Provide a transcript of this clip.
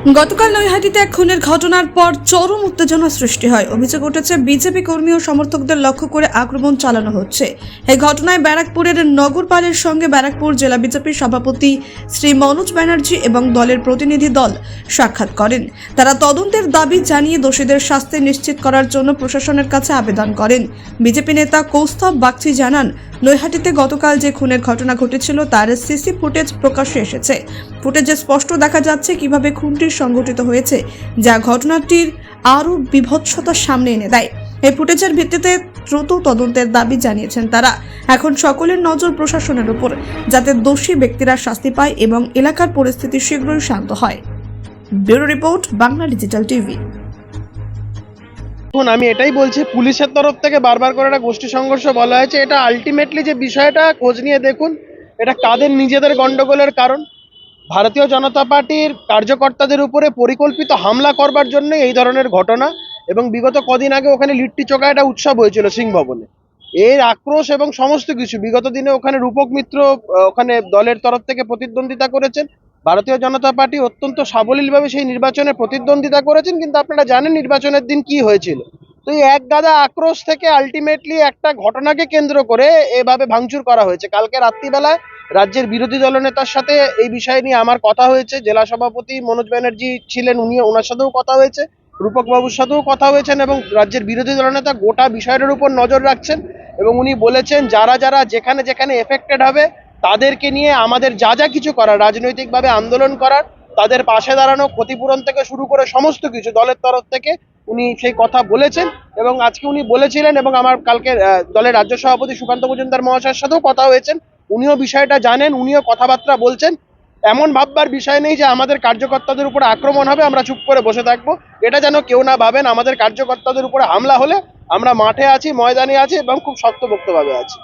গতকাল নৈহাটিতে এক খুনের ঘটনার পর চরম উত্তেজনা সৃষ্টি হয়। অভিযোগ উঠেছে, বিজেপি কর্মী ও সমর্থকদের লক্ষ্য করে আক্রমণ চালানো হচ্ছে। এই ঘটনায় ব্যারাকপুরের নগরপালের সঙ্গে ব্যারাকপুর জেলা বিজেপির সভাপতি শ্রী মনোজ ব্যানার্জি এবং দলের প্রতিনিধি দল সাক্ষাৎ করেন। তারা তদন্তের দাবি জানিয়ে দোষীদের শাস্তি নিশ্চিত করার জন্য প্রশাসনের কাছে আবেদন করেন। বিজেপি নেতা কৌস্তব বাগচি জানান, নৈহাটিতে গতকাল যে খুনের ঘটনা ঘটেছিল তার সিসি ফুটেজ প্রকাশ্যে এসেছে। ফুটেজে স্পষ্ট দেখা যাচ্ছে কীভাবে খুনটি সংঘটিত হয়েছে, যা ঘটনাটির আরও বিভৎসতার সামনে এনে দেয়। এই ফুটেজের ভিত্তিতে দ্রুত তদন্তের দাবি জানিয়েছেন তারা। এখন সকলের নজর প্রশাসনের উপর, যাতে দোষী ব্যক্তিরা শাস্তি পায় এবং এলাকার পরিস্থিতি শীঘ্রই শান্ত হয়। Bureau report, Bangla digital TV. এখন আমি এটাই বলছি, পুলিশের তরফ থেকে বারবার করে একটা গোষ্ঠী সংঘর্ষ বলা হয়েছে। এটা আলটিমেটলি যে বিষয়টা, খোঁজ নিয়ে দেখুন, এটা কাদের নিজেদের গন্ডগোলের কারণ? ভারতীয় জনতা পার্টির কার্যকর্তাদের উপরে পরিকল্পিত হামলা করবার জন্য এই ধরনের ঘটনা এবং বিগত কদিন আগে ওখানে লিট্টি চোখা একটা উৎসব হয়েছিল সিং ভবনে এর আক্রোশ এবং সমস্ত কিছু বিগত দিনে ওখানে রূপক মিত্র ওখানে দলের তরফ থেকে প্রতিদ্বন্দ্বিতা করেছেন। ভারতীয় জনতা পার্টি অত্যন্ত সাবলীলভাবে সেই নির্বাচনে প্রতিদ্বন্দ্বিতা করেছেন, কিন্তু আপনারা জানেন নির্বাচনের দিন কি হয়েছিল। তো এই এক গাদা আক্রোশ থেকে আলটিমেটলি একটা ঘটনাকে কেন্দ্র করে এভাবে ভাঙচুর করা হয়েছে। কালকে রাত্রিবেলায় রাজ্যের বিরোধী দলনেতার সাথে এই বিষয় নিয়ে আমার কথা হয়েছে। জেলা সভাপতি মনোজ ব্যানার্জি ছিলেন উনি ওনার সাথেও কথা হয়েছে। রূপক বাবুর সাথেও কথা হয়েছেন এবং রাজ্যের বিরোধী দলনেতা গোটা বিষয়টার উপর নজর রাখছেন এবং উনি বলেছেন, যারা যারা যেখানে যেখানে এফেক্টেড হবে, তাদেরকে নিয়ে আমাদের যা যা কিছু করার, রাজনৈতিকভাবে আন্দোলন করার, তাদের পাশে দাঁড়ানো, ক্ষতিপূরণ থেকে শুরু করে সমস্ত কিছু দলের তরফ থেকে উনি সেই কথা বলেছেন এবং আজকে উনি বলেছিলেন এবং আমার কালকে দলের রাজ্য সভাপতি সুকান্ত মজুমদার মহাশয়ের সাথেও কথা হয়েছেন। উনিও বিষয়টা জানেন, উনিও কথাবার্তা বলছেন। এমন ভাববার বিষয় নেই যে আমাদের কার্যকর্তাদের উপরে আক্রমণ হবে, আমরা চুপ করে বসে থাকব। এটা যেন কেউ না ভাবেন, আমাদের কার্যকর্তাদের উপরে হামলা হলে আমরা মাঠে আছি, ময়দানে আছি এবং খুব শক্তপোক্তভাবে আছি।